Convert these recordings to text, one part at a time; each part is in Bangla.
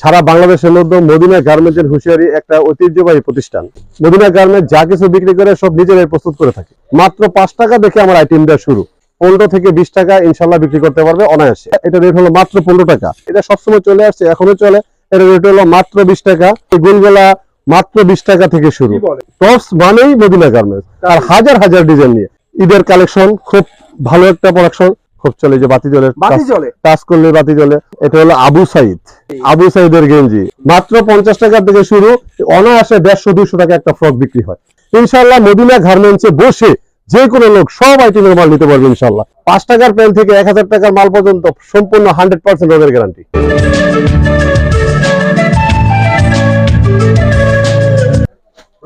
সারা বাংলাদেশের মধ্যে মদিনা গার্মেন্টস এর হুঁশিয়ারি একটা ঐতিহ্যবাহী প্রতিষ্ঠান। মদিনা গার্মেন্ট যা কিছু বিক্রি করে সব নিজেরাই প্রস্তুত করে থাকে। মাত্র পাঁচ টাকা দেখে আমার আইটেম দেওয়া শুরু। পনেরো থেকে বিশ টাকা ইনশাল্লাহ বিক্রি করতে পারবে অনায়াসে। এটা রেট হলো মাত্র পনেরো টাকা। এটা সবসময় চলে আসছে এখনও চলে। এটা রেট হলো মাত্র বিশ টাকা। এই গুলগুলা মাত্র বিশ টাকা থেকে শুরু। টপস মানেই মদিনা গার্মেন্টস আর হাজার হাজার ডিজাইন নিয়ে। ঈদের কালেকশন খুব ভালো একটা প্রোডাকশন খুব চলে যে বাতি জলের বাতি চলে টাচ করলে বাতি জ্বলে। এটা হলো আবু সাইদ। আবু সাইদের গেঞ্জি। মাত্র পঞ্চাশ টাকা থেকে শুরু অনায়াসে দেড়শো দুশো টাকা একটা ফ্রক বিক্রি হয়। ইনশাল্লাহ মদিনা গার্মেন্টসে বসে যে কোনো লোক সব আইটেমের মাল নিতে পারবে ইনশাল্লাহ পাঁচ টাকার প্যান্ট থেকে এক হাজার টাকার মাল পর্যন্ত সম্পূর্ণ হান্ড্রেড পার্সেন্ট ওদের গ্যারান্টি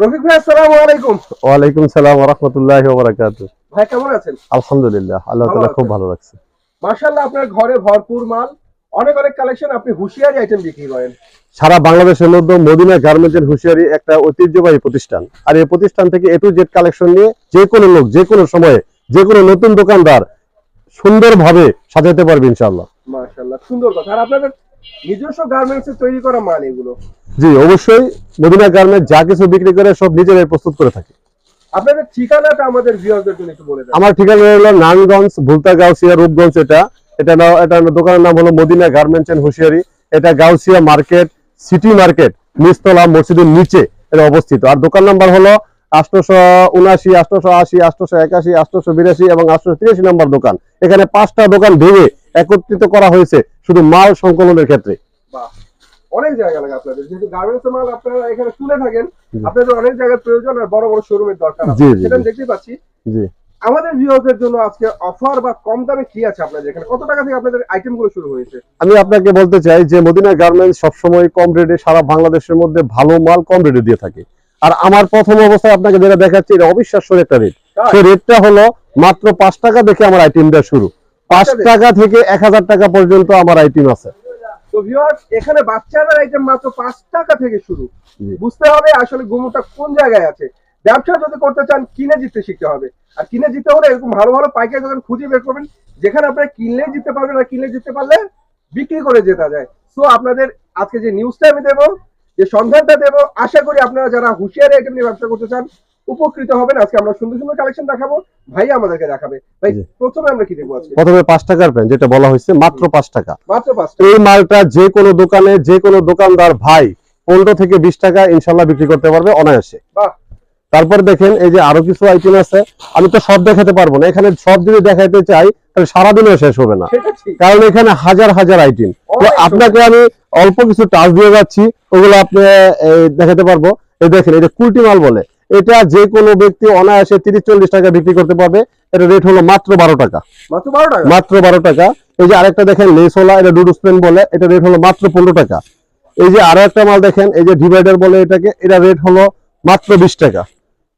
রফিক ভাই আসসালামু আলাইকুম। ওয়ালাইকুম সালাম রহমতুল্লাহ বারাকাত ভাই কেমন আছেন? আলহামদুলিল্লাহ আল্লাহ? খুব ভালো রাখছে। মাশাআল্লাহ আপনার ঘরে ভরপুর মাল। অনেক অনেক কালেকশন আপনি হুঁশিয়ারি আইটেম বিক্রি করেন। সারা বাংলাদেশের মধ্যে মদিনা গার্মেন্টস এর হুঁশিয়ারি একটা ঐতিহ্যবাহী প্রতিষ্ঠান। আর এই প্রতিষ্ঠান থেকে এ টু জেড কালেকশন নিয়ে যে কোনো লোক যে কোনো সময়ে যে কোনো নতুন দোকানদার সুন্দরভাবে সাজাতে পারবে ইনশাআল্লাহ। মাশাআল্লাহ সুন্দর কথা। আর আপনাদের নিজস্ব গার্মেন্টস তৈরি করা মাল এগুলো? জি অবশ্যই মদিনা গার্মেন্টস যা কিছু বিক্রি করে সব নিজেরাই প্রস্তুত করে থাকে। আপনাদের ঠিকানাটা আমাদের ভিউয়ারদের জন্য একটু বলে দেন। আমার ঠিকানা হলো নারায়ণগঞ্জ ভুলতা গাউসিয়া রূপগঞ্জ এটা। এটা না এটা দোকানের নাম হলো মদিনা গার্মেন্টস এন্ড হুঁশিয়ারি। এটা গাউসিয়া মার্কেট সিটি মার্কেট নিচতলা মসজিদের নিচে এটা অবস্থিত। আর দোকান নাম্বার হলো আটশোশো উনাশি আটশোশো আশি আটশোশো একাশি আটশোশো বিরাশি এবং আটশোশো তিরাশি নম্বর দোকান। এখানে পাঁচটা দোকান ভেঙে একত্রিত করা হয়েছে শুধু মাল সংকলনের ক্ষেত্রে। অনেক জায়গা লাগে আপনাদের। যেহেতু গার্মেন্টস মাল আপনারা এখানে তুলে থাকেন আপনাদের অনেক জায়গার প্রয়োজন আর বড় বড় শোরুমের দরকার সেটা দেখতে পাচ্ছি। জি। আমাদের ভিউয়ারদের জন্য আজকে অফার বা কম দামে কি আছে আপনাদের এখানে? কত টাকা থেকে আপনাদের আইটেমগুলো শুরু হয়েছে? আমি আপনাকে বলতে চাই যে মদিনা গার্মেন্টস সবসময় কম রেটে সারা বাংলাদেশের মধ্যে ভালো মাল কম রেটে দিয়ে থাকে। আর আমার প্রথম অবস্থায় আপনাকে যেটা দেখাচ্ছি এটা অবিশ্বাস্য একটা রেট? সেই রেটটা হলো মাত্র পাঁচ টাকা দেখে আমার আইটেম দেওয়া শুরু। পাঁচ টাকা টাকা থেকে এক হাজার টাকা পর্যন্ত আমার আইটেম আছে। তো ভিউয়ার্স এখানে বাচ্চাদের আইটেম মাত্র পাঁচ টাকা থেকে শুরু। বুঝতে হবে আসলে গুমুটা কোন জায়গায় আছে। ব্যবসা যদি করতে চান কিনে জিততে শিখতে হবে। আর কিনে জিততে হলে এরকম ভালো ভালো পাইকারি দোকান খুঁজে বের করবেন যেখানে আপনারা কিনলে জিততে পারবেন আর কিনলে জিততে পারলে বিক্রি করে জেতা যায়। সো আপনাদের আজকে যে নিউজটা আমি দেবো যে সন্ধানটা দেবো আশা করি আপনারা যারা হুঁশিয়ারি আইটেম নিয়ে ব্যবসা করতে চান উপকৃত হবেন। আজকে আমরা সুন্দর সুন্দর কালেকশন দেখাবো ভাই আমাদেরকে দেখাবে। ভাই প্রথমে আমরা কি দেখব আজকে? প্রথমে পাঁচ টাকার প্যান্ট যেটা বলা হয়েছে মাত্র পাঁচ টাকা। মাত্র পাঁচটা এই মালটা যে কোনো দোকানে যে কোনো দোকানদার ভাই পনেরো থেকে বিশ টাকা ইনশাল্লাহ বিক্রি করতে পারবে অনায়াসে। বাহ! তারপর দেখেন এই যে আরও কিছু আইটেম আছে। আমি তো সব দেখাতে পারব না। এখানে সব যদি দেখাতে চাই তাহলে সারাদিনও শেষ হবে না। কারণ এখানে হাজার হাজার আইটেম তো আপনাকে আমি অল্প কিছু টাচ দিয়ে যাচ্ছি। ওগুলো আপনি দেখাতে পারব। এই দেখেন এটা কুলটি মাল বলে। এটা যে কোনো ব্যক্তি অনায়াসে তিরিশ চল্লিশ টাকা বিক্রি করতে পারবে। এটা রেট হলো মাত্র বারো টাকা। মাত্র বারো টাকা? এই যে আরেকটা দেখেন লেসওয়ালা এটা ডুডু স্পেন বলে। এটা রেট হলো মাত্র পনেরো টাকা। এই যে আরও একটা মাল দেখেন এই যে ডিভাইডার বলে এটাকে। এটা রেট হলো মাত্র বিশ টাকা।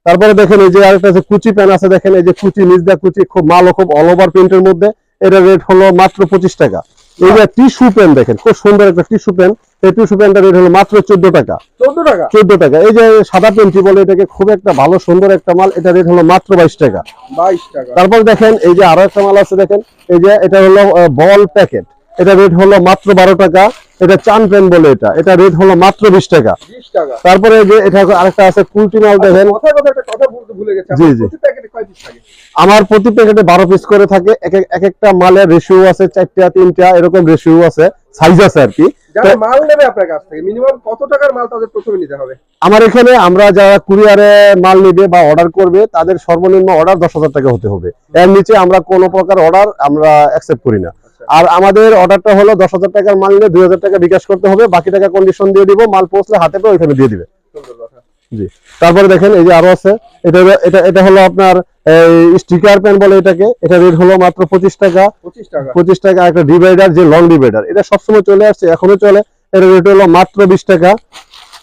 তারপরে দেখেন এই যে আরেকটা আছে কুচি প্যান আছে দেখেন এই যে কুচি নিচ দা কুচি খুব মালও খুব অল ওভার প্রিন্টের মধ্যে। এটা রেট হলো মাত্র পঁচিশ টাকা। এই যে টিস্যু পেন দেখেন খুব সুন্দর একটা টিস্যু পেন এই টিস্যু পেনটা রেট হলো মাত্র চোদ্দ টাকা। চোদ্দ টাকা? চোদ্দ টাকা। এই যে সাদা পেন্টি বলে এটাকে খুব একটা ভালো সুন্দর একটা মাল এটা রেট হলো মাত্র বাইশ টাকা। বাইশ টাকা। তারপর দেখেন এই যে আরও একটা মাল আছে দেখেন। এই যে এটা হলো বল প্যাকেট এটা রেট হলো মাত্র বারো টাকা। এটা চান পেন বলে এটা। এটা রেট হলো মাত্র বিশ টাকা। তারপরে যে এটা আরেকটা আছে কুলটি মাল দেখেন জি, জি। আমার প্রতি প্যাকেটে বারো পিস করে থাকে। এক এক- এক একটা মালের রেশিও আছে চারটা তিনটা এরকম রেশিও আছে সাইজ আছে আর কি। মাল নেবে আপনার কাছ থেকে মিনিমাম কত টাকার মাল তাদের প্রথমে নিতে হবে? আমার এখানে আমরা যারা কুরিয়ারে মাল নিবে বা অর্ডার করবে তাদের সর্বনিম্ন অর্ডার দশ হাজার টাকা হতে হবে। এর নিচে আমরা কোনো প্রকার অর্ডার আমরা অ্যাকসেপ্ট করি না। আচ্ছা। আর আমাদের অর্ডারটা হলো দশ হাজার টাকার মাল নিলে দুই হাজার টাকা বিকাশ করতে হবে বাকি টাকা কন্ডিশন দিয়ে দিব মাল পৌঁছলে হাতে পেয়ে ওইখানে দিয়ে দিবে। জি। তারপরে দেখেন এই যে আরও আছে এটা এটা এটা হলো আপনার স্টিকার পেন বলে এটাকে এটা রেট হলো মাত্র পঁচিশ টাকা। পঁচিশ টাকা। একটা ডিভাইডার যে লং ডিভাইডার এটা সবসময় চলে আসছে এখনও চলে। এটা রেট হলো মাত্র বিশ টাকা।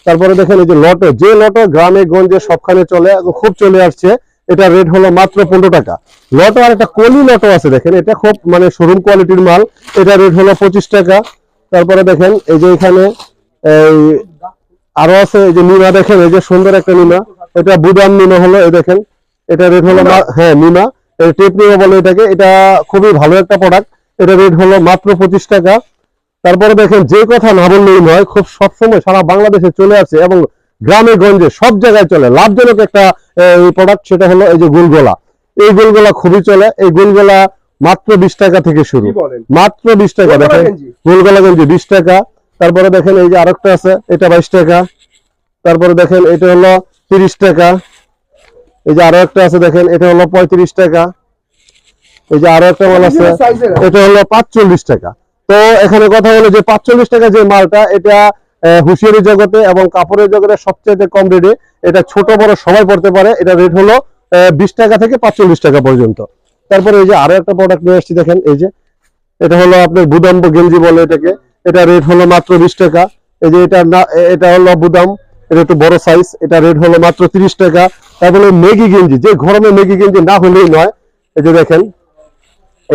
তারপরে দেখেন এই যে লটো যে লটো গ্রামে গঞ্জে সবখানে চলে খুব চলে আসছে। এটা রেট হলো মাত্র পনেরো টাকা। লটো আর একটা কলি লটো আছে দেখেন এটা খুব মানে শোরুম কোয়ালিটির মাল। এটা রেট হলো পঁচিশ টাকা। তারপরে দেখেন এই যে এখানে এই আরও আছে এই যে নিমা দেখেন এই যে সুন্দর একটা নিমা। এটা বুদাম নিমা হলো এই দেখেন। এটা রেট হলো হ্যাঁ নিমা। টেপ নিমা বলে এটাকে। এটা খুবই ভালো একটা প্রোডাক্ট এটা রেট হলো মাত্র পঁচিশ টাকা। তারপরে দেখেন যে কথা না বললেই নয় খুব সবসময় সারা বাংলাদেশে চলে আসে এবং গ্রামে গঞ্জে সব জায়গায় চলে। লাভজনক একটা প্রোডাক্ট সেটা হলো এই যে গুলগোলা। এই গুলগোলা খুবই চলে। এই গুলগোলা মাত্র বিশ টাকা থেকে শুরু। মাত্র বিশ টাকা। দেখেন গোলগোলা গঞ্জি বিশ টাকা। তারপরে দেখেন এই যে আরেকটা আছে এটা বাইশ টাকা। তারপরে দেখেন এটা হলো তিরিশ টাকা। এই যে আরও একটা আছে দেখেন এটা হলো পঁয়ত্রিশ টাকা। এই যে আরও একটা মাল আছে। এটা হলো পাঁচচল্লিশ টাকা। তো এখানে কথা হলো যে পাঁচচল্লিশ টাকা যে মালটা এটা হুঁশিয়ারি জগতে এবং কাপড়ের জগতে সবচেয়ে কম রেটে এটা ছোট বড় সবাই পড়তে পারে। এটা রেট হলো বিশ টাকা থেকে পাঁচচল্লিশ টাকা পর্যন্ত। তারপরে এই যে আরও একটা প্রোডাক্ট নিয়ে আসছি, দেখেন, এই যে, এটা হলো আপনার বুদাম গেঞ্জি বলে এটাকে। এটা রেট হলো মাত্র বিশ টাকা। এই যে এটা না এটা হলো বুদাম, এটা একটু বড় সাইজ এটা রেট হলো মাত্র তিরিশ টাকা। তারপরে মেগি গেঞ্জি, যে গরমে মেগি গেঞ্জি না হলেই নয়, এই যে দেখেন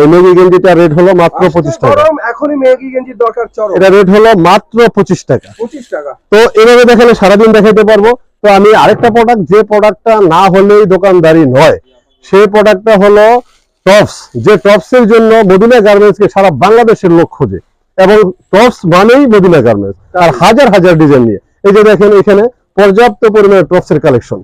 এই মেগি গেঞ্জিটা রেট হলো মাত্র পঁচিশ টাকা। এখনই মেগি গেঞ্জির দরকার চরম। এটা রেট হলো মাত্র পঁচিশ টাকা। পঁচিশ টাকা। তো এভাবে দেখালে সারাদিন দেখাইতে পারব। তো আমি আরেকটা প্রোডাক্ট যে প্রোডাক্টটা না হলেই দোকানদারি নয় সেই প্রোডাক্টটা হলো টপস যে টপস এর জন্য মদিনা গার্মেন্টসকে সারা বাংলাদেশের লোক খোঁজে। এবং টপস মানেই মদিনা গার্মেন্টস আর হাজার হাজার ডিজাইন নিয়ে। এই যে দেখেন এখানে পর্যাপ্ত পরিমাণে টপস এর কালেকশন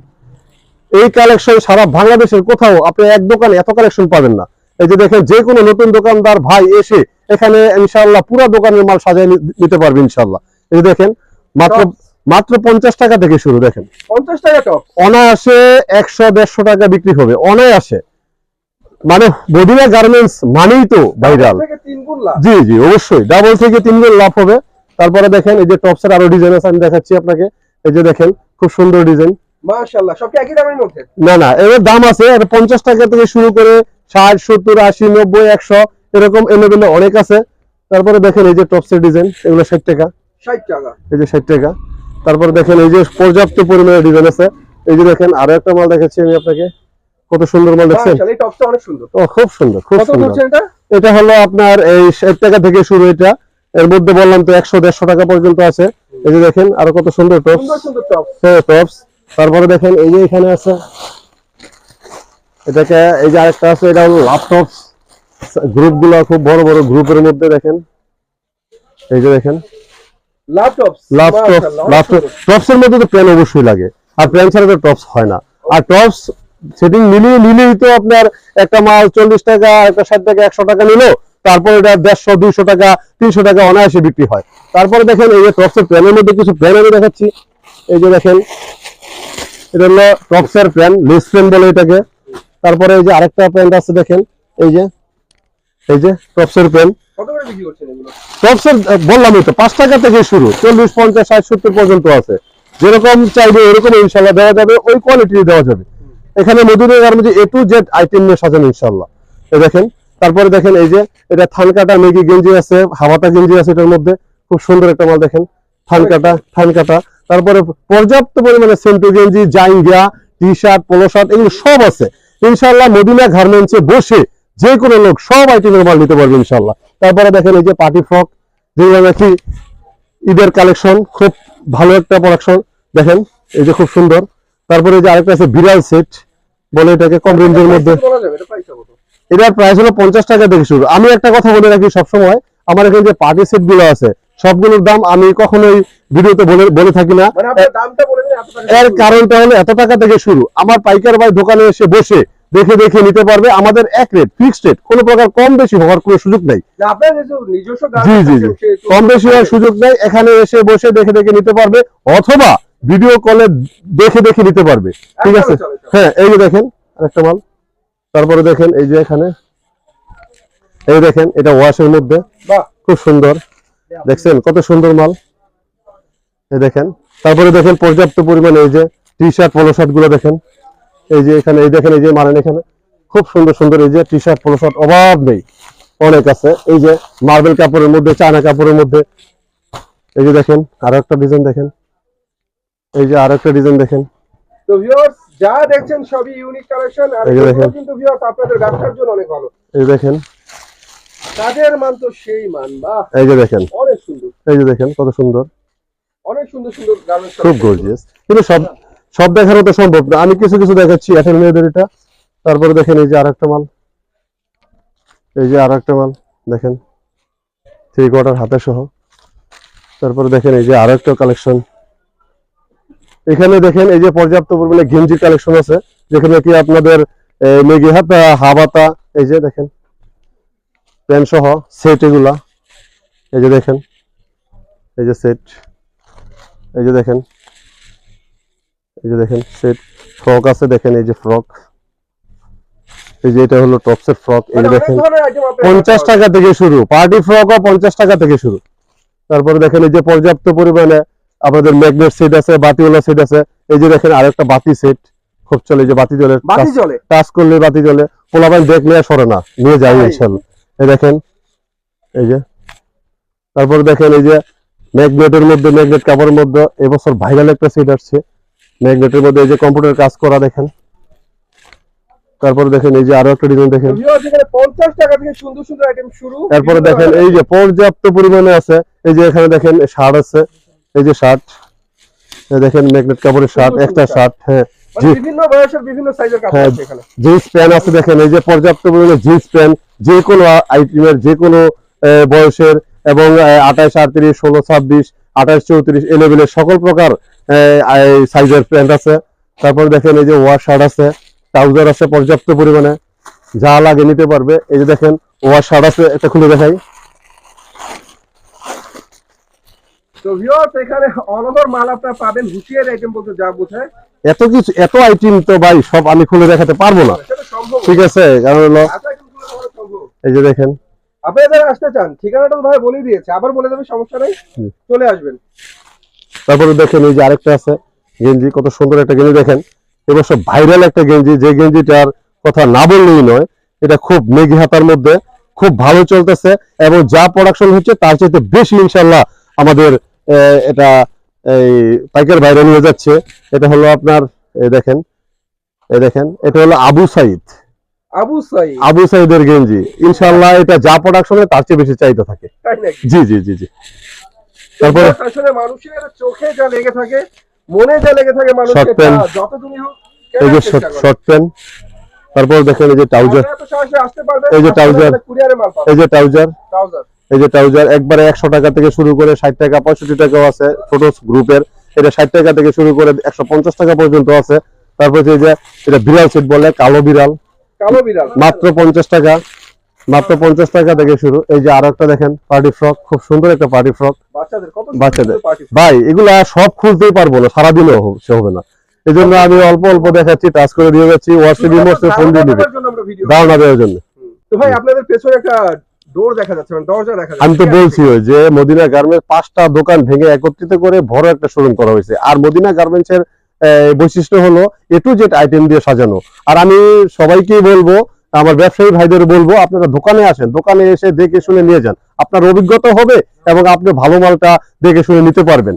এই কালেকশন সারা বাংলাদেশের কোথাও আপনি এক দোকানে এত কালেকশন পাবেন না। এই যে দেখেন যে কোনো নতুন দোকানদার ভাই এসে এখানে ইনশাল্লাহ পুরো দোকানের মাল সাজিয়ে নিতে পারবে ইনশাআল্লাহ। এই যে দেখেন মাত্র মাত্র পঞ্চাশ টাকা থেকে শুরু দেখেন। পঞ্চাশ টাকা টপ অনায়াসে একশো দেড়শো টাকা বিক্রি হবে অনায়াসে। মানে মদিনা গার্মেন্টস মানেই তো ভাইরাল জি জি অবশ্যই। ডাবল থেকে তিন গুণ লাভ হবে। তারপরে দেখেন এই যে টপসের আরও ডিজাইন আছে আমি দেখাচ্ছি আপনাকে। এই যে দেখেন খুব সুন্দর ডিজাইন মাশাআল্লাহ সব কি একই দামের মধ্যে? না না এর দাম আছে এটা পঞ্চাশ টাকা থেকে শুরু করে ষাট সত্তর আশি নব্বই একশো এরকম এলেবেল অনেক আছে। তারপরে দেখেন এই যে টপসের ডিজাইন এগুলো ষাট টাকা। ষাট টাকা। এই যে ষাট টাকা। তারপরে দেখেন এই যে পর্যাপ্ত পরিমাণে ডিজাইন আছে। এই যে দেখেন আরও একটা মাল দেখাচ্ছি আমি আপনাকে। কত সুন্দর মাল দেখছেন? খুব সুন্দর খুব সুন্দর। এটা? হলো আপনার এই ষাট টাকা থেকে শুরু এটা। এর মধ্যে বললাম তো একশো দেড়শো টাকা পর্যন্ত আছে। এই যে দেখেন আরও কত সুন্দর টপস হ্যাঁ টপস তারপরে দেখেন এই যে এখানে আছে এটাকে এই যে আরেকটা আছে এটা হলো ল্যাপটপ গ্রুপগুলো খুব বড় বড় গ্রুপের মধ্যে দেখেন। এই যে দেখেন। এর মধ্যে তো পেন অবশ্যই লাগে। আর পেন ছাড়া তো টপস হয় না। আর টপস সেটিং মিলিয়ে নিলেই তো আপনার একটা মাল চল্লিশ টাকা একটা ষাট টাকা একশো টাকা নিল। তারপরে এটা দেড়শো দুইশো টাকা তিনশো টাকা অনায়াসে বিক্রি হয়। তারপরে দেখেন এই যে টপসের প্যানের মধ্যে কিছু প্যান আমি দেখাচ্ছি। এই যে দেখেন। এটা হলো টপসের প্যান লেস প্যান বলে এটাকে। তারপরে এই যে আরেকটা প্যান্ট আছে দেখেন এই যে এই যে টপসের প্যান কত করে বিক্রি করছেন এগুলো? টপসের বললামই তো পাঁচ টাকা থেকে শুরু চল্লিশ পঞ্চাশ ষাট সত্তর পর্যন্ত আছে। যেরকম চাইবে এরকম ইনশাল্লাহ দেওয়া যাবে ওই কোয়ালিটি দেওয়া যাবে। এখানে মধুরের গার্মেন্টে এ টু জেড আইটেম নিয়ে সাজানো ইনশাল্লাহ। এই দেখেন তারপরে দেখেন এই যে এটা থান কাটা মেগি গেঞ্জি আছে হাওয়াটা গেঞ্জি আছে এটার মধ্যে খুব সুন্দর একটা মাল দেখেন থান কাটা থান কাটা তারপরে পর্যাপ্ত পরিমাণে সেন্টু গেঞ্জি জাইঙ্গা টি শার্ট পোলো শার্ট এগুলো সব আছে। ইনশাল্লাহ মদিনা গার্মেন্টসে বসে যে কোনো লোক সব আইটেমের মাল নিতে পারবে ইনশাল্লাহ তারপরে দেখেন এই যে পার্টি ফ্রক যেগুলো নাকি ঈদের কালেকশন খুব ভালো একটা প্রোডাকশন দেখেন এই যে খুব সুন্দর। তারপরে যে আরেকটা আছে বিড়াল সেট বলে এটাকে কম রেঞ্জের মধ্যে। এটার প্রাইস হলো পঞ্চাশ টাকা থেকে শুরু। আমি একটা কথা বলে রাখি সবসময় আমার এখানে যে পার্টি সেটগুলো আছে সবগুলোর দাম আমি কখনোই ভিডিওতে বলে বলে থাকি না। মানে এর কারণটা হলো এত টাকা থেকে শুরু। আমার পাইকার ভাই দোকানে এসে বসে দেখে দেখে নিতে পারবে। আমাদের এক রেট ফিক্সড রেট কোনো প্রকার কম বেশি হওয়ার কোনো সুযোগ নেই। জি জি জি। কম বেশি হওয়ার সুযোগ নেই এখানে এসে বসে দেখে দেখে নিতে পারবে অথবা ভিডিও কলে দেখে দেখে নিতে পারবে। ঠিক আছে। হ্যাঁ এই যে দেখেন আরেকটা মাল। তারপরে দেখেন এই যে এখানে। এই দেখেন এটা ওয়াশের মধ্যে। খুব সুন্দর। দেখছেন কত সুন্দর মাল। এই দেখেন তারপরে দেখেন পর্যাপ্ত পরিমাণে এই যে টি শার্ট পলো শার্টগুলো দেখেন। এই যে এখানে এই দেখেন এই যে মারেন এখানে খুব সুন্দর সুন্দর এই যে টি শার্ট পলো শার্ট অভাব নেই অনেক আছে এই যে মার্বেল কাপড়ের মধ্যে চায়না কাপড়ের মধ্যে এই যে দেখেন আরও একটা ডিজাইন দেখেন এই যে আরও একটা ডিজাইন দেখেন তো ভিউয়ার্স যা দেখছেন সবই ইউনিক কালেকশন আর। কিন্তু ভিউয়ার্স আপনাদের ব্যবসার জন্য অনেক ভালো এই দেখেন কাজের মান তো সেই মান বাহ এই যে দেখেন অনেক সুন্দর এই যে দেখেন কত সুন্দর অনেক সুন্দর সুন্দর গার্মেন্টস খুব গর্জিয়াস কিন্তু সব সব দেখানো তো সম্ভব না। আমি কিছু কিছু দেখাচ্ছি, এখন মেয়েদের এটা। তারপরে দেখেন এই যে আর একটা মাল। এই যে আর একটা মাল, দেখেন। থ্রি কোয়ার্টার হাতে সহ। তারপরে দেখেন এই যে আর একটা কালেকশন। এখানে দেখেন এই যে পর্যাপ্ত পরিমাণে গেঞ্জি কালেকশন আছে, যেখানে কি আপনাদের মেগি হাতা, হাবাতা, এই যে দেখেন। প্যান্ট সহ সেট এগুলা। এই যে দেখেন। এই যে সেট। এই যে দেখেন। এই যে দেখেন সেট ফ্রক আছে দেখেন এই যে ফ্রক। এই যে এটা হলো টপসের ফ্রক এই মানে দেখেন পঞ্চাশ টাকা থেকে শুরু পার্টি ফ্রকও পঞ্চাশ টাকা থেকে শুরু। তারপরে দেখেন এই যে পর্যাপ্ত পরিমাণে আপনাদের ম্যাগনেট সেট আছে বাতিওয়ালা সেট আছে। এই যে দেখেন আরেকটা বাতি সেট খুব চলে এই যে বাতি জ্বলে পাওয়া বাতি চলে টাচ করলে বাতি জ্বলে পোলাপান দেখলে আর সরে না নিয়ে যাই তাই। ইনশাল্লাহ। এই দেখেন এই যে। তারপরে দেখেন এই যে ম্যাগনেটের মধ্যে ম্যাগনেট কাপড়ের মধ্যে এবছর ভাইরাল একটা সেট আসছে। ম্যাগনেটের মধ্যে এই যে কম্পিউটার কাজ করা দেখেন। তারপরে দেখেন এই যে আরও একটা ডিজাইন দেখেন। তো viewers, এখানে 50 টাকা থেকে সুন্দর সুন্দর আইটেম শুরু। তারপরে দেখেন এই যে পর্যাপ্ত পরিমাণে আছে। এই যে এখানে দেখেন শার্ট আছে। এই যে শার্ট। দেখেন ম্যাগনেট কাপড়ের শার্ট একটা শার্ট হ্যাঁ মানে বিভিন্ন বয়সের বিভিন্ন সাইজের কাপড় হ্যাঁ। আছে এখানে। জিন্স প্যান্ট আছে দেখেন। এই যে পর্যাপ্ত পরিমাণে জিন্স প্যান্ট যে কোনো আইটেমের যে কোনো বয়সের এবং আঠাশ আটত্রিশ ষোলো ছাব্বিশ আঠাশ চৌত্রিশ এ লেভেলের সকল প্রকার সাইজের প্যান্ট আছে। তারপর দেখেন এই যে ওয়ার শার্ট আছে ট্রাউজার আছে পর্যাপ্ত পরিমাণে। যা লাগে নিতে পারবে। এই যে দেখেন ওয়ার শার্ট আছে এটা খুলে দেখাই। তো ভিউয়ার্স এখানে অল ওভার মাল আপনারা পাবেন হুশিয়ার আইটেম বলতে যা বোঝায়। এত কিছু এত আইটেম তো ভাই সব আমি খুলে দেখাতে পারব না। ঠিক আছে কারণ হলো সম্ভব। এই যে দেখেন আপনারা যারা আসতে চান ঠিকানাটা তো ভাই বলে দিয়েছে আবার বলে দেবে সমস্যা নেই চলে আসবেন। তারপরে দেখেন এই যে আরেকটা আছে গেঞ্জি কত সুন্দর একটা গেঞ্জি দেখেন। এবছর ভাইরাল একটা গেঞ্জি যে গেঞ্জিটার কথা না বললেই নয় এটা খুব মেঘি হাতার মধ্যে খুব ভালো চলতেছে এবং যা প্রোডাকশন হচ্ছে তার চাইতে বেশি ইনশাল্লাহ আমাদের এটা এই পাইকার বাইরে নিয়ে যাচ্ছে। এটা হলো আপনার দেখেন এই দেখেন এটা হলো আবু সাইদ। আবু সাইদ। আবু সাইদের গেঞ্জি। ইনশাল্লাহ এটা যা প্রোডাকশনে তার চেয়ে বেশি চাহিদা থাকে। জি জি জি জি। তারপরে আসলে মানুষের চোখে যা লেগে থাকে মনে যা লেগে থাকে মানুষের pant। হোক এই যে। শর্ট প্যান্ট তারপর দেখেন এই যে ট্রাউজার এই যে পাবেন। এই যে ট্রাউজার ট্রাউজার এই যে ট্রাউজার একবারে একশো টাকা থেকে শুরু করে ষাট টাকা পঁয়ষট্টি টাকাও আছে ছোট গ্রুপের। এটা ষাট টাকা থেকে শুরু করে একশো পঞ্চাশ টাকা পর্যন্ত আছে। তারপর এই যে এটা বিড়াল সেট বলে কালো বিড়াল। কালো বিড়াল। মাত্র পঞ্চাশ টাকা মাত্র পঞ্চাশ টাকা থেকে শুরু। এই যে আরও একটা দেখেন পার্টি ফ্রক খুব সুন্দর একটা পার্টি ফ্রক বাচ্চাদের কত বাচ্চাদের। ভাই এগুলা সব খুলতেই পারব না সারাদিনও হবে না। এই জন্য আমি অল্প অল্প দেখাচ্ছি টাচ করে দিয়ে যাচ্ছি হোয়াটসঅ্যাপ ইমোসে ফোন দিয়ে দিবে। ধারণা দেওয়ার জন্য। তো ভাই আপনাদের পেছনে একটা ডোর দেখা যাচ্ছে মানে দরজা দেখা যাচ্ছে। আমি তো বলছি ওই যে মদিনা গার্মেন্টস পাঁচটা দোকান ভেঙে একত্রিত করে বড় একটা শোরুম করা হয়েছে। আর মদিনা গার্মেন্টস এর বৈশিষ্ট্য হলো এ টু জেড আইটেম দিয়ে সাজানো। আর আমি সবাইকেই বলব আমার ব্যবসায়ী ভাইদের বলব আপনারা দোকানে আসেন দোকানে এসে দেখে শুনে নিয়ে যান। আপনার অভিজ্ঞতা হবে এবং আপনি ভালো মালটা দেখে শুনে নিতে পারবেন।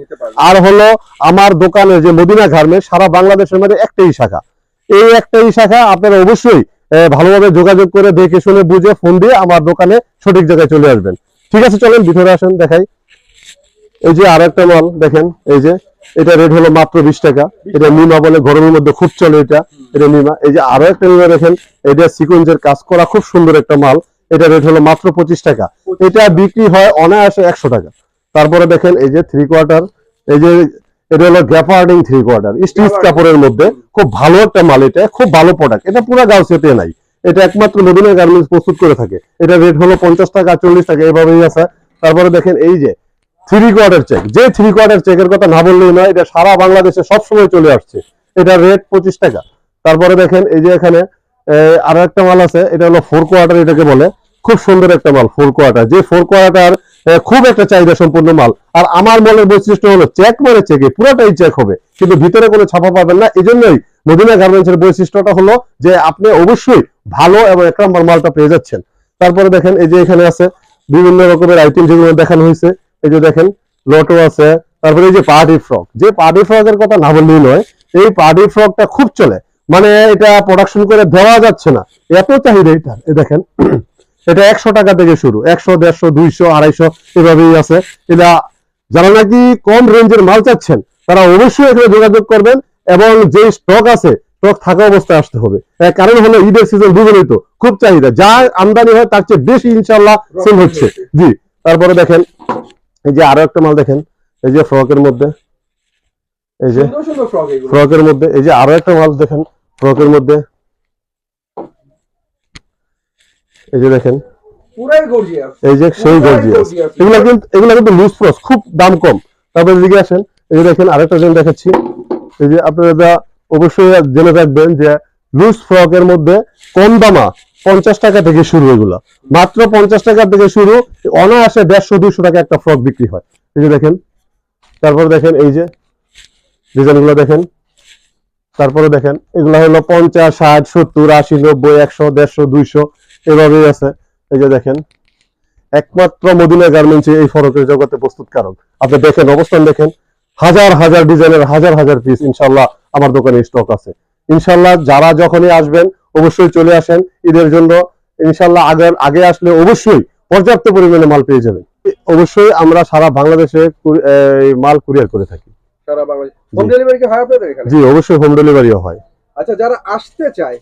আর হলো আমার দোকানে যে মদিনা গার্মেন্টস সারা বাংলাদেশের মধ্যে একটাই শাখা। এই একটাই শাখা আপনারা অবশ্যই ভালোভাবে যোগাযোগ করে দেখে শুনে বুঝে ফোন দিয়ে আমার দোকানে সঠিক জায়গায় চলে আসবেন। ঠিক আছে চলেন ভিতরে আসেন দেখাই। এই যে আর একটা মাল, দেখেন, এই যে, এটা রেট হলো মাত্র বিশ টাকা। এটা নিমা বলে গরমের মধ্যে খুব চলে এটা এটা নিমা। এই যে আরও একটা নিমা দেখেন, এটা সিকোয়েন্সের কাজ করা খুব সুন্দর একটা মাল, এটা রেট হলো মাত্র পঁচিশ টাকা। এটা বিক্রি হয় অনায়াসে একশো টাকা। তারপরে দেখেন, এই যে থ্রি কোয়ার্টার এই যে, এটা হলো গ্যাপার্ডিং থ্রি কোয়ার্টার স্টিচ কাপড়ের মধ্যে খুব ভালো একটা মাল এটা, খুব ভালো প্রোডাক্ট এটা পুরো গাউসিয়াতে নাই। এটা একমাত্র মদিনা গার্মেন্টস প্রস্তুত করে থাকে। এটা রেট হলো পঞ্চাশ টাকা, চল্লিশ টাকা, এভাবেই আছে। তারপরে দেখেন, এই যে থ্রি কোয়ার্টার চেক যে থ্রি কোয়ার্টার চেকের কথা না বললেই নয়, এটা সারা বাংলাদেশে সবসময় চলে আসছে। এটা রেট পঁচিশ টাকা। তারপরে দেখেন, এই যে এখানে আরও একটা মাল আছে, এটা হলো ফোর কোয়ার্টার এটাকে বলে। খুব সুন্দর একটা মাল ফোর কোয়ার্টার যে ফোর কোয়ার্টার খুব একটা চাহিদা সম্পূর্ণ মাল। আর আমার মলের বৈশিষ্ট্য হলো চেক মানে চেকে পুরোটাই চেক হবে। কিন্তু ভিতরে কোনো ছাপা পাবেন না। এই জন্যই মদিনা গার্মেন্টস এর বৈশিষ্ট্যটা হলো যে, আপনি অবশ্যই ভালো এবং এক নম্বর মালটা পেয়ে যাচ্ছেন। তারপরে দেখেন, এই যে এখানে আছে, বিভিন্ন রকমের আইটেম যেগুলো দেখানো হয়েছে। এই যে দেখেন লটো আছে, তারপরে এই যে পার্টি ফ্রক যে পার্টি ফ্রকের কথা না বললেই নয়, এই পার্টি ফ্রকটা খুব চলে। মানে এটা প্রোডাকশন করে দেওয়া যাচ্ছে না। এত চাহিদা এটা। দেখেন, এটা একশো টাকা থেকে শুরু। একশো, দেড়শো, দুইশো, আড়াইশো, এভাবেই আছে। এটা যারা নাকি কম রেঞ্জের মাল চাচ্ছেন, তারা অবশ্যই এখানে যোগাযোগ করবেন এবং যে স্টক আছে স্টক থাকা অবস্থায় আসতে হবে। কারণ হলো ঈদের সিজন বুঝলেই তো, খুব চাহিদা। যা আমদানি হয়, তার চেয়ে বেশি ইনশাল্লাহ সেল হচ্ছে। জি, তারপরে দেখেন এই যে আরও একটা মাল দেখেন এই যে ফ্রকের মধ্যে এই যে ফ্রকের মধ্যে এই যে আরও একটা মাল দেখেন ফ্রকের মধ্যে। এই যে দেখেন এই যে সেই গর্জিয়াস এগুলা কিন্তু এগুলা কিন্তু লুজ ফ্রস খুব দাম কম। তারপরে আসেন এই যে দেখেন আরেকটা জিনিস দেখাচ্ছি। এই যে আপনারা অবশ্যই জেনে রাখবেন যে লুজ ফ্রকের মধ্যে কম দামা পঞ্চাশ টাকা থেকে শুরু এগুলা। মাত্র পঞ্চাশ টাকা থেকে শুরু, অনায়াসে দেড়শো, দুইশো টাকা একটা ফ্রক বিক্রি হয়। এই যে দেখেন, তারপরে দেখেন এই যে ডিজাইনগুলো দেখেন, তারপরে দেখেন, এগুলো হলো পঞ্চাশ, ষাট, সত্তর, আশি, নব্বই, একশো, দেড়শো, দুইশো, এভাবেই আছে। এই যে দেখেন, একমাত্র মদিনা গার্মেন্টস এই ফরকের জগতে প্রস্তুতকারক। আপনি দেখেন, অবস্থান দেখেন, হাজার হাজার ডিজাইনের হাজার হাজার পিস ইনশাল্লাহ আমার দোকানে স্টক আছে। ইনশাল্লাহ যারা যখনই আসবেন অবশ্যই চলে আসেন ঈদের জন্য। ইনশাল্লাহ আগে আগে আসলে অবশ্যই পর্যাপ্ত পরিমাণে মাল পেয়ে যাবেন। অবশ্যই আমরা সারা বাংলাদেশে মাল কুরিয়ার করে থাকি। সারা বাংলাদেশ হোম জি। ডেলিভারি কি হয় আপনাদের এখানে? জি অবশ্যই হোম ডেলিভারিও হয়। আচ্ছা যারা আসতে চায়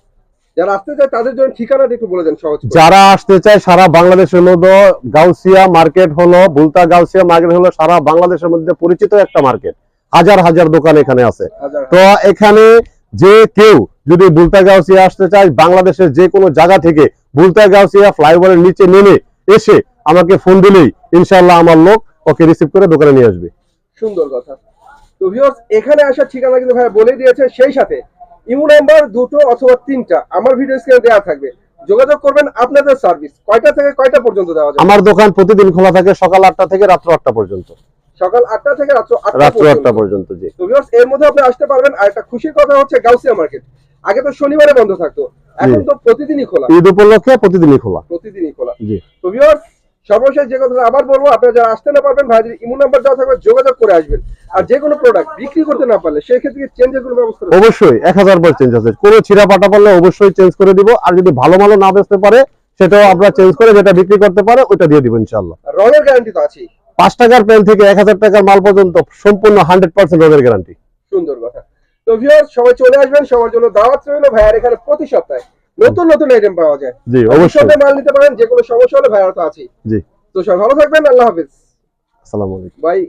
যারা আসতে চায় তাদের জন্য ঠিকানাটা একটু বলে দেন সহজ যারা আসতে চায় সারা বাংলাদেশের মধ্যে গাউসিয়া মার্কেট হলো বুলতা গাউসিয়া মার্কেট হলো সারা বাংলাদেশের মধ্যে পরিচিত একটা মার্কেট। হাজার হাজার দোকান এখানে আছে। তো এখানে যে কেউ যদি বুলতা গাউসিয়া আসতে চায় বাংলাদেশের যে কোনো জায়গা থেকে বুলতা গাউসিয়া ফ্লাইওভারের নিচে নেমে এসে আমাকে ফোন দিলেই ইনশাল্লাহ আমার লোক ওকে রিসিভ করে দোকানে নিয়ে আসবে। সুন্দর কথা। তো ভিউয়ার্স এখানে আসার ঠিকানা কিন্তু ভাই বলে দিয়েছে সেই সাথে ইমো নাম্বার দুটো অথবা তিনটা আমার ভিডিও স্ক্রিনে দেওয়া থাকবে। যোগাযোগ করবেন আপনাদের সার্ভিস কয়টা থেকে কয়টা পর্যন্ত দেওয়া যাবে? আমার দোকান প্রতিদিন খোলা থাকে সকাল আটটা থেকে রাত্র আটটা পর্যন্ত। সকাল আটটা থেকে রাত্র আটটা পর্যন্ত। জি। এর মধ্যে আপনি আসতে পারবেন। আর একটা খুশির কথা হচ্ছে গাউসিয়া মার্কেট। আগে তো শনিবারে বন্ধ থাকতো। এখন তো প্রতিদিনই খোলা। ঈদ উপলক্ষে প্রতিদিনই খোলা। প্রতিদিনই খোলা। জি। তো ভিউয়ার্স সর্বশেষ যে কথাটা আবার বলব আপনারা যারা আসতে না পারবেন ভাইদের ইমো নাম্বার দেওয়া থাকবে যোগাযোগ করে আসবেন। আর যে কোনো প্রোডাক্ট বিক্রি করতে না পারলে সেই ক্ষেত্রে চেঞ্জের কোনো ব্যবস্থা অবশ্যই এক হাজার বার চেঞ্জ আছে। কোনো ছিঁড়া পাটা পড়লে অবশ্যই চেঞ্জ করে দিব। আর যদি ভালো ভালো না বেচতে পারে সেটাও আমরা চেঞ্জ করে যেটা বিক্রি করতে পারে ওইটা দিয়ে দিব ইনশাল্লাহ রঙের গ্যারান্টি তো আছেই। পাঁচ টাকার পেন থেকে এক হাজার টাকার মাল পর্যন্ত সম্পূর্ণ হান্ড্রেড পার্সেন্ট রোগের গ্যারান্টি সুন্দর কথা। তো ভিউয়ার্স সবাই চলে আসবেন সবার জন্য দাওয়াত রইল ভাইয়ার এখানে প্রতি সপ্তাহে। নতুন নতুন আইটেম পাওয়া যায়। জি অবশ্যই। অবশ্যই মাল নিতে পারেন যে কোনো সমস্যা হলে ভাইয়ার তো আছে জি। তো সবাই ভালো থাকবেন আল্লাহ হাফিজ। আসসালামু আলাইকুম। বাই।